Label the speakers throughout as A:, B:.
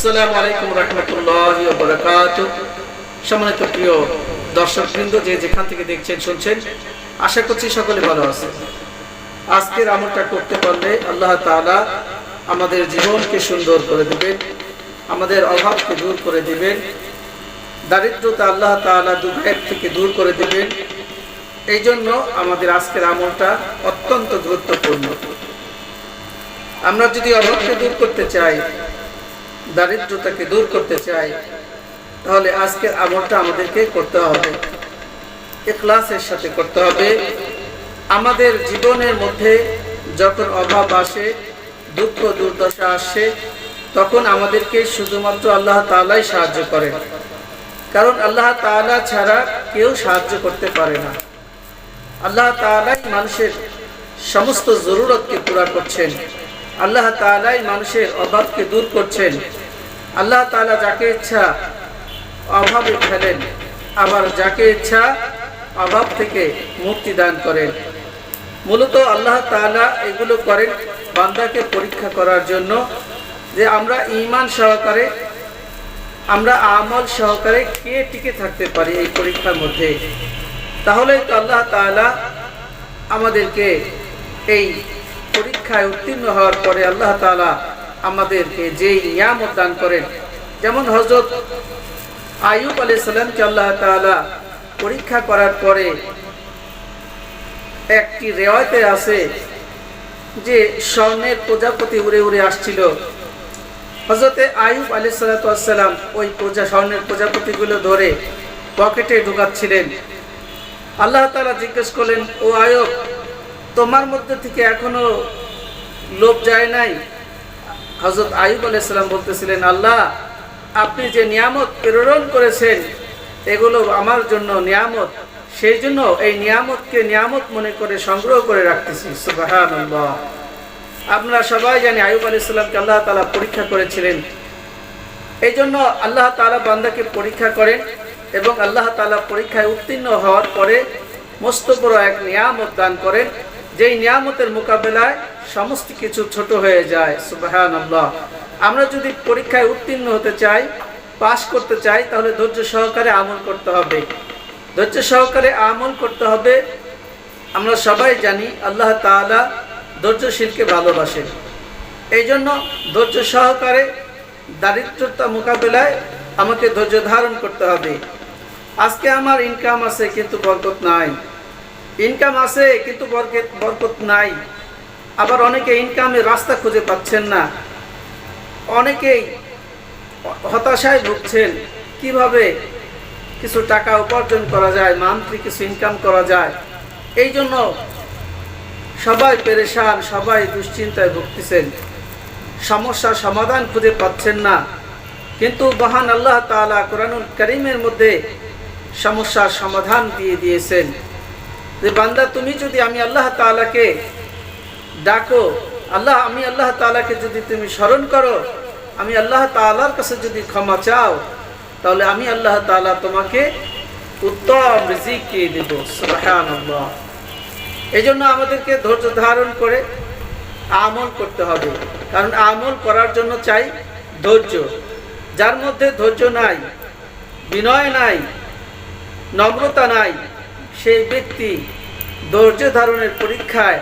A: আসসালামু আলাইকুম রহমতুল্লাহ বরকাত সম্মানিত প্রিয় দর্শকবৃন্দ, যে যেখান থেকে দেখছেন, শুনছেন, আশা করছি সকলে ভালো আজকের আমলটা করতে পারলে আল্লাহ তাআলা আমাদের জীবনকে সুন্দর করে দিবেন, আমাদের অভাবকে দূর করে দিবেন, দারিদ্রতা আল্লাহ তাআলা দুঃখের থেকে দূর করে দিবেন। এই জন্য আমাদের আজকের আমলটা অত্যন্ত গুরুত্বপূর্ণ। আমরা যদি অভাবকে দূর করতে চাই দারিদ্রতাকে দূর করতে চাই, তাহলে আজকের আমলটা আমাদেরকে করতে হবে। এখলাসের সাথে করতে হবে। আমাদের জীবনের মধ্যে যখন অভাব আসে, দুঃখ, দুর্দশা আসে, তখন আমাদেরকে শুধুমাত্র আল্লাহ তাআলাই সাহায্য করেন। কারণ আল্লাহ তাআলা ছাড়া কেউ সাহায্য করতে পারে না। আল্লাহ তাআলাই মানুষের সমস্ত জরুরতকে পুরা করছেন। আল্লাহ তাআলাই মানুষের অভাবকে দূর করছেন। আল্লাহ তাআলা যাকে ইচ্ছা অভাবে ফেলেন, আবার যাকে ইচ্ছা অভাব থেকে মুক্তি দান করেন। মূলত আল্লাহ তাআলা এগুলো করেন বান্দাকে পরীক্ষা করার জন্য যে আমরা ঈমান সহকারে, আমরা আমল সহকারে কে টিকে থাকতে পারি এই পরীক্ষার মধ্যে। তাহলে তো আল্লাহ তাআলা আমাদেরকে এই পরীক্ষায় উত্তীর্ণ হওয়ার পরে আল্লাহ তাআলা আমাদেরকে যে নিয়ামত দান করেন। যেমন হজরত আয়ুব আলি সালামকে আল্লাহ তাআলা পরীক্ষা করার পরে একটি রেওয়ায়তে আছে যে স্বর্ণের প্রজাপতি উড়ে উড়ে আসছিল। হজরতে আয়ুব আলী সালাতাম ওই প্রজা, স্বর্ণের প্রজাপতিগুলো ধরে পকেটে ঢুকাচ্ছিলেন। আল্লাহ তালা জিজ্ঞেস করলেন, ও আয়ব তোমার মধ্যে থেকে এখনও লোভ যায় নাই? হজরত আয়ুব আলাইসাল্লাম বলতেছিলেন, আল্লাহ, আপনি যে নিয়ামত প্রেরণ করেছেন, এগুলো আমার জন্য নিয়ামত। সেই জন্য এই নিয়ামতকে নিয়ামত মনে করে সংগ্রহ করে রাখতেছি। আমরা সবাই জানি আয়ুব আলী ইসলামকে আল্লাহ তালা পরীক্ষা করেছিলেন। এই জন্য আল্লাহ তালা বান্দাকে পরীক্ষা করেন এবং আল্লাহ তালা পরীক্ষায় উত্তীর্ণ হওয়ার পরে মস্ত বড় এক নিয়ামত দান করেন। যেই নিয়ামতের মোকাবেলায় সমস্ত কিছু ছোট হয়ে যায় সুবাহান আল্লাহ আমরা যদি পরীক্ষায় উত্তীর্ণ হতে চাই, পাশ করতে চাই, তাহলে ধৈর্য সহকারে আমল করতে হবে। ধৈর্য সহকারে আমল করতে হবে, আমরা সবাই জানি আল্লাহ তাআলা ধৈর্যশীলকে ভালোবাসেন। এই জন্য ধৈর্য সহকারে দারিদ্রতা মোকাবেলায় আমাকে ধৈর্য ধারণ করতে হবে। আজকে আমার ইনকাম আছে, কিন্তু বরকত নাই। ইনকাম আছে, কিন্তু বরকত নাই। আবার অনেকে ইনকামের রাস্তা খুঁজে পাচ্ছেন না। অনেকেই হতাশায় ভুগছেন কীভাবে কিছু টাকা উপার্জন করা যায়, মান্থলি কিছু ইনকাম করা যায়। এই জন্য সবাই পেরেশান, সবাই দুশ্চিন্তায় ভুগতেছেন। সমস্যার সমাধান খুঁজে পাচ্ছেন না। কিন্তু মহান আল্লাহ তালা কোরআনুল করিমের মধ্যে সমস্যার সমাধান দিয়ে দিয়েছেন। যে বান্দা, তুমি যদি আমি আল্লাহ তালাকে ডাকো। আল্লাহ, আমি আল্লাহ তালাকে যদি তুমি স্মরণ করো, আমি আল্লাহ তালার কাছে যদি ক্ষমা চাও, তাহলে আমি আল্লাহ তালা তোমাকে উত্তম রিজিক দিয়ে দেব। এই জন্য আমাদেরকে ধৈর্য ধারণ করে আমল করতে হবে। কারণ আমল করার জন্য চাই ধৈর্য। যার মধ্যে ধৈর্য নাই, বিনয় নাই, নম্রতা নাই, সেই ব্যক্তি ধৈর্য ধারণের পরীক্ষায়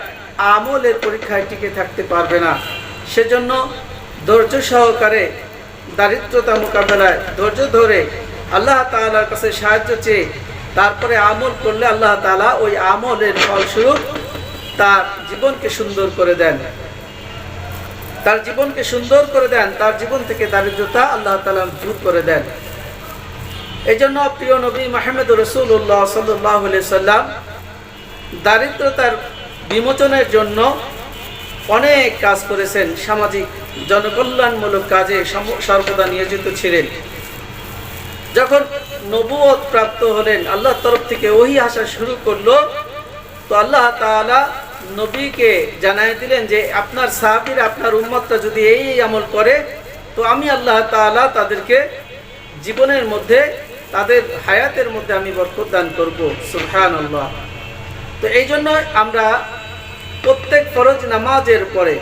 A: আমলের পরীক্ষায় টিকে থাকতে পারবে না। সেজন্য ধৈর্য সহকারে দারিদ্রতা মোকাবেলায় ধৈর্য ধরে আল্লাহ তালার কাছে সাহায্য চেয়ে তারপরে আমল করলে আল্লাহ তালা ওই আমলের ফলস্বরূপ তার জীবনকে সুন্দর করে দেন। তার জীবনকে সুন্দর করে দেন, তার জীবন থেকে দারিদ্রতা আল্লাহ তালা দূর করে দেন। এই জন্য প্রিয় নবী মাহমুদ রসুল্লাহ সাল্লাহ সাল্লাম দারিদ্রতার বিমোচনের জন্য অনেক কাজ করেছেন সামাজিক জনকল্যাণমূলক কাজে সর্বদা নিয়োজিত ছিলেন। যখন নবুয়ত প্রাপ্ত হলেন, আল্লাহর তরফ থেকে ওহি আসা শুরু করল, তো আল্লাহ তাআলা নবীকে জানাই দিলেন যে, আপনার সাহাবির, আপনার উম্মতটা যদি এই আমল করে, তো আমি আল্লাহ তাআলা তাদেরকে জীবনের মধ্যে, তাদের হায়াতের মধ্যে আমি বরকত দান করব। সুহান আল্লাহ তো এই জন্য আমরা প্রত্যেক ফরজ নামাজের পরে,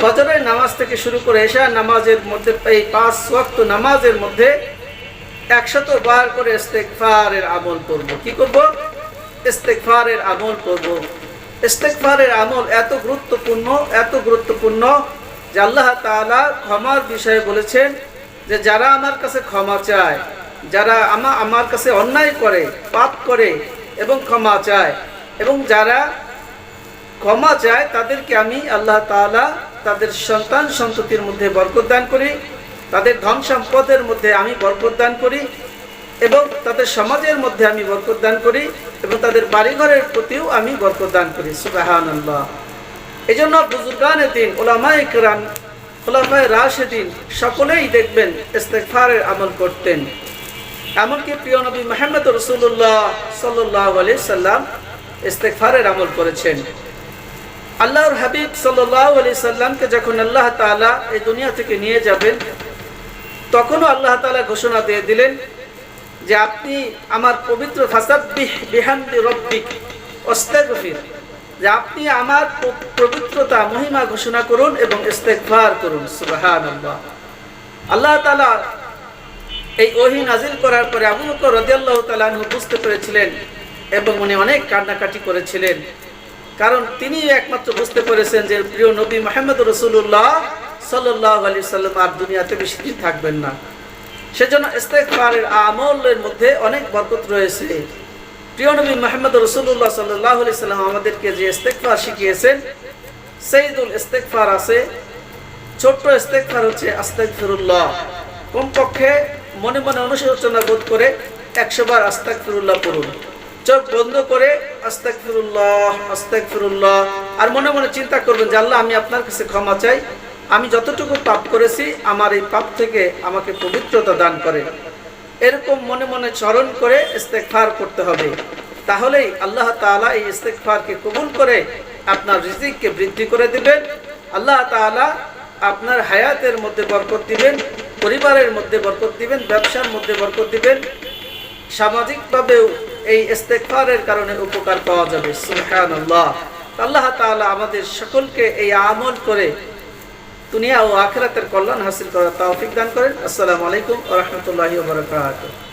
A: ফজরের নামাজ থেকে শুরু করে এশা নামাজের মধ্যে, এই পাঁচ ওয়াক্ত নামাজের মধ্যে একশত বার করে ইস্তেকফারের আমল করব। কি করব? ইস্তেকফারের আমল করব। ইস্তেকফারের আমল এত গুরুত্বপূর্ণ এত গুরুত্বপূর্ণ যে আল্লাহ তাআলা ক্ষমার বিষয়ে বলেছেন যে যারা আমার কাছে ক্ষমা চায়, যারা আমা, আমার কাছে অন্যায় করে, পাপ করে এবং ক্ষমা চায় এবং যারা ক্ষমা চায়, তাদেরকে আমি আল্লাহ তাআলা তাদের সন্তান সন্ততির মধ্যে বরকত দান করি, তাদের ধন সম্পদের মধ্যে আমি বরকত দান করি এবং তাদের সমাজের মধ্যে আমি বরকত দান করি এবং তাদের বাড়িঘরের প্রতিও আমি বরকত দান করি। সুবাহান আল্লাহ এই জন্য বুজুর্গানের দিন ওলামাই কেরাম খোলাফায় রাশেদিন সকলেই দেখবেন ইস্তেকফারের আমল করতেন। এমনকি প্রিয় নবী মাহমদ রসুল্লাহ সাল্লাহ আলি সাল্লাম ইস্তেকফারের আমল করেছেন। আল্লাহর হাবিব সাল্লাহ আলি সাল্লামকে যখন আল্লাহ তাআলা এই দুনিয়া থেকে নিয়ে যাবেন, তখনও আল্লাহ তাআলা ঘোষণা দিয়ে দিলেন যে আপনি আমার পবিত্র ফাসাব্বিহ বিহামদি রব্বিক অস্তাগফির যে আপনি আমার পবিত্রতা মহিমা ঘোষণা করুন এবং ইস্তেগফার করুন। সুবহানাল্লাহ। আল্লাহ তাআলা এই ওহি নাজিল করার পরে আবু বকর রাদিয়াল্লাহু তাআলা আনহু বুঝতে পেরেছিলেন এবং উনি অনেক কান্নাকাটি করেছিলেন। কারণ তিনি একমাত্র বুঝতে পেরেছেন যে প্রিয় নবী মোহাম্মদ রসুল্লাহ সাল্লাম আর দুনিয়াতে বেশি দিন থাকবেন না। সেজন্য ইস্তেকফারের আমলের মধ্যে অনেক বরকত রয়েছে। প্রিয় নবী মোহাম্মদ রসুল্লাহ সাল্লাহ আলি সাল্লাম আমাদেরকে যে ইস্তেকফার শিখিয়েছেন, সেইদুল ইস্তেকফার আছে। ছোট্ট ইস্তেকফার হচ্ছে আস্তাকফিরুল্লাহ কমপক্ষে মনে মনে অনুশোচনা বোধ করে একশো বার আস্তাকফিরুল্লাহ পড়ুন। চোখ বন্ধ করে আস্তাক ফিরুল্লাহ আর মনে মনে চিন্তা করবেন যে আল্লাহ, আমি আপনার কাছে ক্ষমা চাই। আমি যতটুকু পাপ করেছি, আমার এই পাপ থেকে আমাকে পবিত্রতা দান করে এরকম মনে মনে স্মরণ করে ইস্তেকফার করতে হবে। তাহলেই আল্লাহ তাআলা এই ইস্তেকফারকে কবুল করে আপনার রিজিককে বৃদ্ধি করে দিবেন। আল্লাহ তাআলা আপনার হায়াতের মধ্যে বরকত দিবেন, পরিবারের মধ্যে বরকত দিবেন, ব্যবসার মধ্যে বরকত দিবেন। সামাজিকভাবেও এই ইস্তেকফারের কারণে উপকার পাওয়া যাবে, সুবহানাল্লাহ। আল্লাহ তাআলা আমাদের সকলকে এই আমল করে দুনিয়া ও আখরাতের কল্যাণ হাসিল করার তাও দান করেন। আসসালামু আলাইকুম রহমতুল্লাহ বারাকাতুহু।